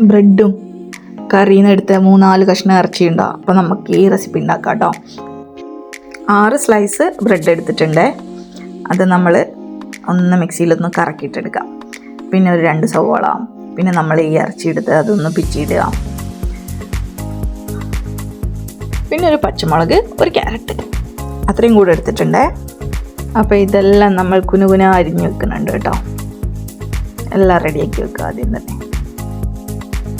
ബ്രെഡും കറിയിൽ നിന്ന് എടുത്ത മൂന്നാൽ കഷ്ണം ഇറച്ചി ഉണ്ടാവും അപ്പോൾ നമുക്ക് ഈ റെസിപ്പി ഉണ്ടാക്കാം കേട്ടോ ആറ് സ്ലൈസ് ബ്രെഡ് എടുത്തിട്ടുണ്ട്. അത് നമ്മൾ ഒന്ന് മിക്സിയിലൊന്ന് കറക്കിയിട്ടെടുക്കാം. പിന്നെ ഒരു രണ്ട് സവോള. പിന്നെ നമ്മൾ ഈ ഇറച്ചി എടുത്ത് അതൊന്ന് പിച്ചിയിടുക. പിന്നെ ഒരു പച്ചമുളക് ഒരു ക്യാരറ്റ്. അത്രയും കൂടെ എടുത്തിട്ടുണ്ട്. അപ്പോൾ ഇതെല്ലാം നമ്മൾ കുനുകുന അരിഞ്ഞ് വെക്കുന്നുണ്ട് കേട്ടോ. എല്ലാം റെഡിയാക്കി വെക്കുക ആദ്യം തന്നെ.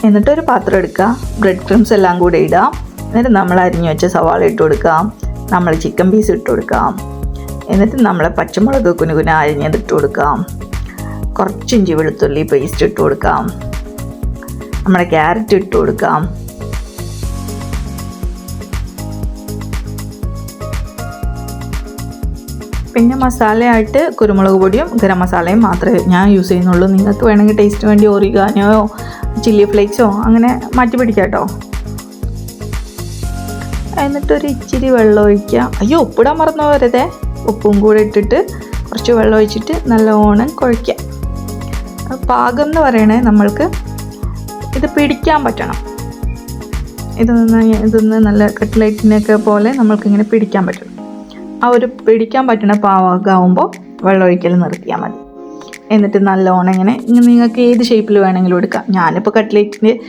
എന്നിട്ടൊരു പാത്രം എടുക്കുക. ബ്രെഡ് ക്രംസ് എല്ലാം കൂടെ ഇടാം എന്നിട്ട് നമ്മൾ അരിഞ്ഞു വെച്ച സവാള ഇട്ട് കൊടുക്കാം നമ്മൾ ചിക്കൻ പീസ് ഇട്ട് കൊടുക്കാം എന്നിട്ട് നമ്മൾ പച്ചമുളക് കുനുകുന അരിഞ്ഞത് ഇട്ട് കൊടുക്കാം കുറച്ച് ഇഞ്ചി വെളുത്തുള്ളി പേസ്റ്റ് ഇട്ട് കൊടുക്കാം നമ്മുടെ ക്യാരറ്റ് ഇട്ട് കൊടുക്കാം പിന്നെ മസാലയായിട്ട് കുരുമുളക് പൊടിയും ഗരം മസാലയും മാത്രമേ ഞാൻ യൂസ് ചെയ്യുന്നുള്ളൂ. നിങ്ങൾക്ക് വേണമെങ്കിൽ ടേസ്റ്റ് വേണ്ടി ഒറിഗാനോയോ ചില്ലി ഫ്ലേക്സോ അങ്ങനെ മാറ്റി പിടിക്കാം കേട്ടോ എന്നിട്ടൊരു ഇച്ചിരി വെള്ളം ഒഴിക്കുക. അയ്യോ ഉപ്പിടാൻ മറന്നു പോരുതേ ഉപ്പും കൂടെ ഇട്ടിട്ട് കുറച്ച് വെള്ളം ഒഴിച്ചിട്ട് നല്ലോണം കുഴയ്ക്കുക. പാകം എന്ന് പറയണേ നമ്മൾക്ക് ഇത് പിടിക്കാൻ പറ്റണം. ഇതൊന്ന് ഇതൊന്ന് നല്ല കട്ട്ലൈറ്റിനൊക്കെ പോലെ നമ്മൾക്കിങ്ങനെ പിടിക്കാൻ പറ്റണം ആ ഒരു പിടിക്കാൻ പറ്റുന്ന പാകമാകുമ്പോൾ വെള്ളം ഒഴിക്കൽ നിർത്തിയാൽ മതി. എന്നിട്ട് നല്ലോണം ഇങ്ങനെ ഇങ്ങനെ നിങ്ങൾക്ക് ഏത് ഷേപ്പിൽ വേണമെങ്കിലും എടുക്കാം. ഞാനിപ്പോൾ കട്ട്ലേറ്റിന്റെ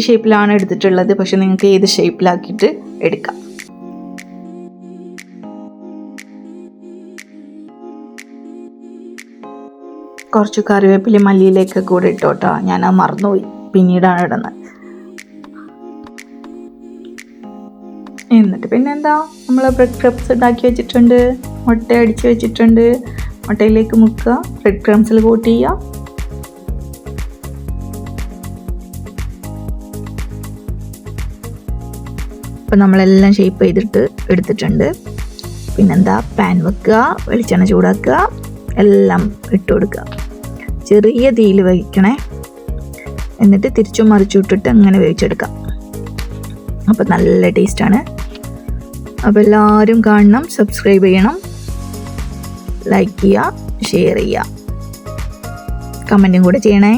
ഷേപ്പിലാണ് എടുത്തിട്ടുള്ളത്. പക്ഷെ നിങ്ങൾക്ക് ഏത് ഷേപ്പിലാക്കിയിട്ട് എടുക്കാം. കുറച്ച് കറിവേപ്പില മല്ലിയിലേക്ക് കൂടെ ഇട്ടോട്ടോ. ഞാൻ അത് മറന്നുപോയി. പിന്നീടാണ് ഇടുന്നത്. എന്നിട്ട് പിന്നെ എന്താ നമ്മൾ ബ്രെഡ് ക്രംസ് ഉണ്ടാക്കി വെച്ചിട്ടുണ്ട്. മുട്ട അടിച്ച് വെച്ചിട്ടുണ്ട്. മുട്ടയിലേക്ക് മുക്കുക. ബ്രെഡ് ക്രംസിൽ കോട്ട് ചെയ്യുക. അപ്പം നമ്മളെല്ലാം ഷേപ്പ് ചെയ്തിട്ട് എടുത്തിട്ടുണ്ട്. പിന്നെന്താ? പാൻ വെക്കുക. വെളിച്ചെണ്ണ ചൂടാക്കുക. എല്ലാം ഇട്ട് കൊടുക്കുക. ചെറിയ തീയിൽ വയ്ക്കണേ എന്നിട്ട് തിരിച്ചും മറിച്ചു ഇട്ടിട്ട് അങ്ങനെ വേവിച്ചെടുക്കാം. അപ്പോൾ നല്ല ടേസ്റ്റാണ് അപ്പോൾ എല്ലാവരും കാണണം സബ്സ്ക്രൈബ് ചെയ്യണം. ലൈക്ക് ചെയ്യുക ഷെയർ ചെയ്യുക കമന്റും കൂടെ ചെയ്യണേ.